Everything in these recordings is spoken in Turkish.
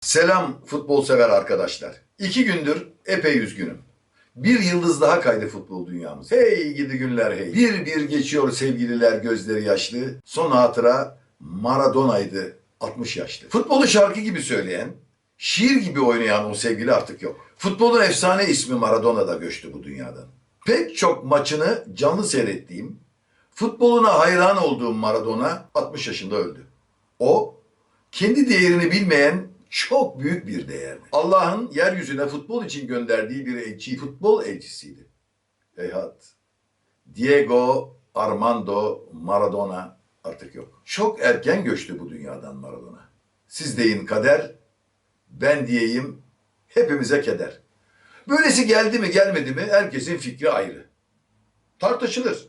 Selam futbol sever arkadaşlar. İki gündür epey üzgünüm. Bir yıldız daha kaydı futbol dünyamız. Hey gidi günler hey. Bir bir geçiyor sevgililer gözleri yaşlı. Son hatıra Maradona'ydı 60 yaşlı. Futbolu şarkı gibi söyleyen, şiir gibi oynayan o sevgili artık yok. Futbolun efsane ismi Maradona da göçtü bu dünyadan. Pek çok maçını canlı seyrettiğim, futboluna hayran olduğum Maradona 60 yaşında öldü. O kendi değerini bilmeyen çok büyük bir değerdi. Allah'ın yeryüzüne futbol için gönderdiği bir elçi, futbol elçisiydi. Heyhat. Diego Armando Maradona artık yok. Çok erken göçtü bu dünyadan Maradona. Siz deyin kader, ben diyeyim hepimize keder. Böylesi geldi mi gelmedi mi herkesin fikri ayrı. Tartışılır.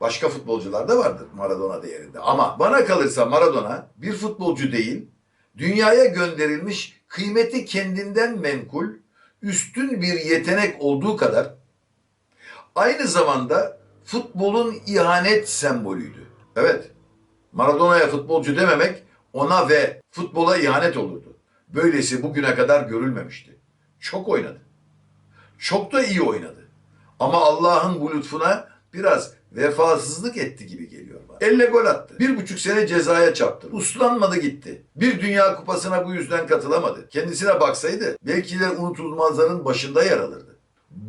Başka futbolcular da vardır Maradona değerinde. Ama bana kalırsa Maradona bir futbolcu değil, dünyaya gönderilmiş kıymeti kendinden menkul, üstün bir yetenek olduğu kadar aynı zamanda futbolun ihanet sembolüydü. Evet, Maradona'ya futbolcu dememek ona ve futbola ihanet olurdu. Böylesi bugüne kadar görülmemişti. Çok oynadı. Çok da iyi oynadı. Ama Allah'ın bu lütfuna biraz vefasızlık etti gibi geliyor bana. Elle gol attı. Bir buçuk sene cezaya çarptı. Uslanmadı gitti. Bir dünya kupasına bu yüzden katılamadı. Kendisine baksaydı belki de unutulmazların başında yer alırdı.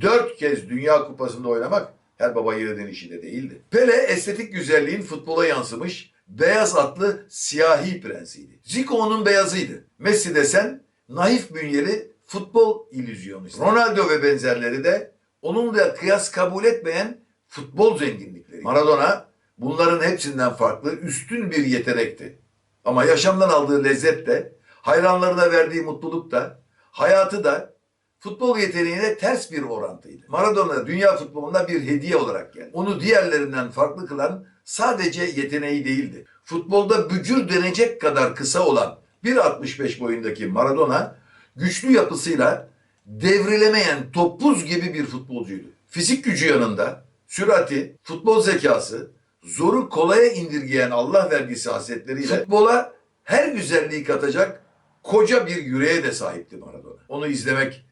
Dört kez dünya kupasında oynamak her baba yiğidin işi de değildi. Pele estetik güzelliğin futbola yansımış beyaz atlı siyahi prensiydi. Zico onun beyazıydı. Messi desen naif bünyeli futbol illüzyonisti. Ronaldo ve benzerleri de onunla kıyas kabul etmeyen futbol zenginlikleri. Maradona bunların hepsinden farklı üstün bir yetenekti. Ama yaşamdan aldığı lezzet de, hayranlarına verdiği mutluluk da, hayatı da futbol yeteneğine ters bir orantıydı. Maradona dünya futboluna bir hediye olarak geldi. Onu diğerlerinden farklı kılan sadece yeteneği değildi. Futbolda bücür denecek kadar kısa olan 1.65 boyundaki Maradona güçlü yapısıyla devrilemeyen topuz gibi bir futbolcuydu. Fizik gücü yanında sürati, futbol zekası, zoru kolaya indirgeyen Allah vergisi hasletleriyle futbola her güzelliği katacak koca bir yüreğe de sahipti Maradona. Onu izlemek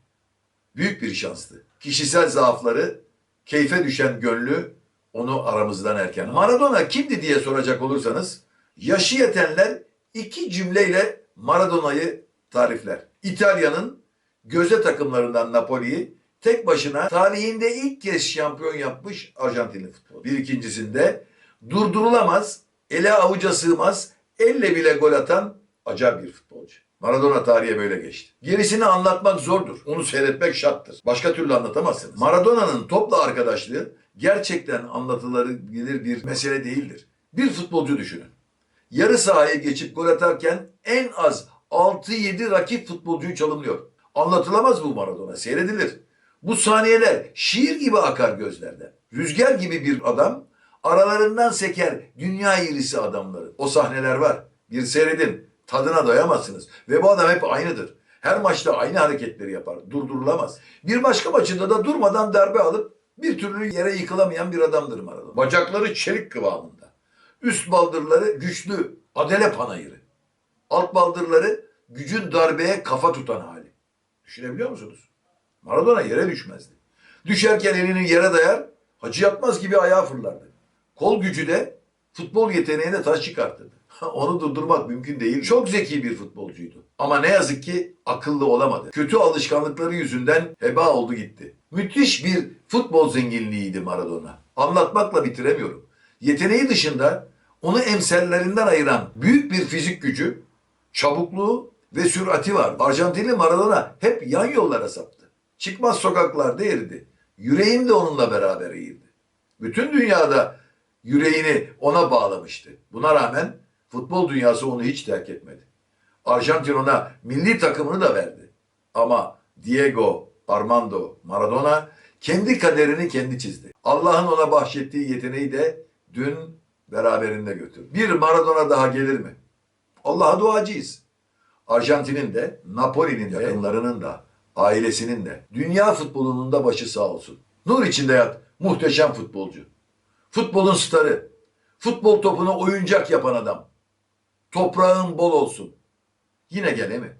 büyük bir şanstı. Kişisel zaafları, keyfe düşen gönlü onu aramızdan erken. Maradona kimdi diye soracak olursanız yaşı yetenler iki cümleyle Maradona'yı tarifler. İtalya'nın göze takımlarından Napoli'yi tek başına tarihinde ilk kez şampiyon yapmış Arjantinli futbol. Bir ikincisinde durdurulamaz, ele avuca sığmaz, elle bile gol atan acayip bir futbolcu. Maradona tarihe böyle geçti. Gerisini anlatmak zordur. Onu seyretmek şarttır. Başka türlü anlatamazsınız. Maradona'nın topla arkadaşlığı gerçekten anlatılabilir bir mesele değildir. Bir futbolcu düşünün. Yarı sahaya geçip gol atarken en az 6-7 rakip futbolcuyu çalımlıyor. Anlatılamaz bu Maradona, seyredilir. Bu saniyeler şiir gibi akar gözlerden. Rüzgar gibi bir adam aralarından seker dünya iyisi adamları. O sahneler var. Bir seyredin. Tadına doyamazsınız. Ve bu adam hep aynıdır. Her maçta aynı hareketleri yapar. Durdurulamaz. Bir başka maçında da durmadan darbe alıp bir türlü yere yıkılamayan bir adamdır Maradona. Bacakları çelik kıvamında. Üst baldırları güçlü, adele panayırı. Alt baldırları gücün darbeye kafa tutan hali. Düşünebiliyor musunuz? Maradona yere düşmezdi. Düşerken elini yere dayar, hacı yapmaz gibi ayağa fırlardı. Kol gücü de futbol yeteneğine taş çıkartırdı. Onu durdurmak mümkün değil. Çok zeki bir futbolcuydu. Ama ne yazık ki akıllı olamadı. Kötü alışkanlıkları yüzünden heba oldu gitti. Müthiş bir futbol zenginliğiydi Maradona. Anlatmakla bitiremiyorum. Yeteneği dışında onu emsellerinden ayıran büyük bir fizik gücü, çabukluğu ve sürati var. Arjantinli Maradona hep yan yollara saptı. Çıkmaz sokaklarda eridi. Yüreğim de onunla beraber eğildi. Bütün dünyada yüreğini ona bağlamıştı. Buna rağmen futbol dünyası onu hiç terk etmedi. Arjantin ona milli takımını da verdi. Ama Diego Armando Maradona kendi kaderini kendi çizdi. Allah'ın ona bahşettiği yeteneği de dün beraberinde götürdü. Bir Maradona daha gelir mi? Allah'a duacıyız. Arjantin'in de, Napoli'nin de, yakınlarının da, ailesinin de, dünya futbolunun da başı sağ olsun. Nur içinde yat, muhteşem futbolcu. Futbolun starı, futbol topunu oyuncak yapan adam. Toprağın bol olsun. Yine gele mi?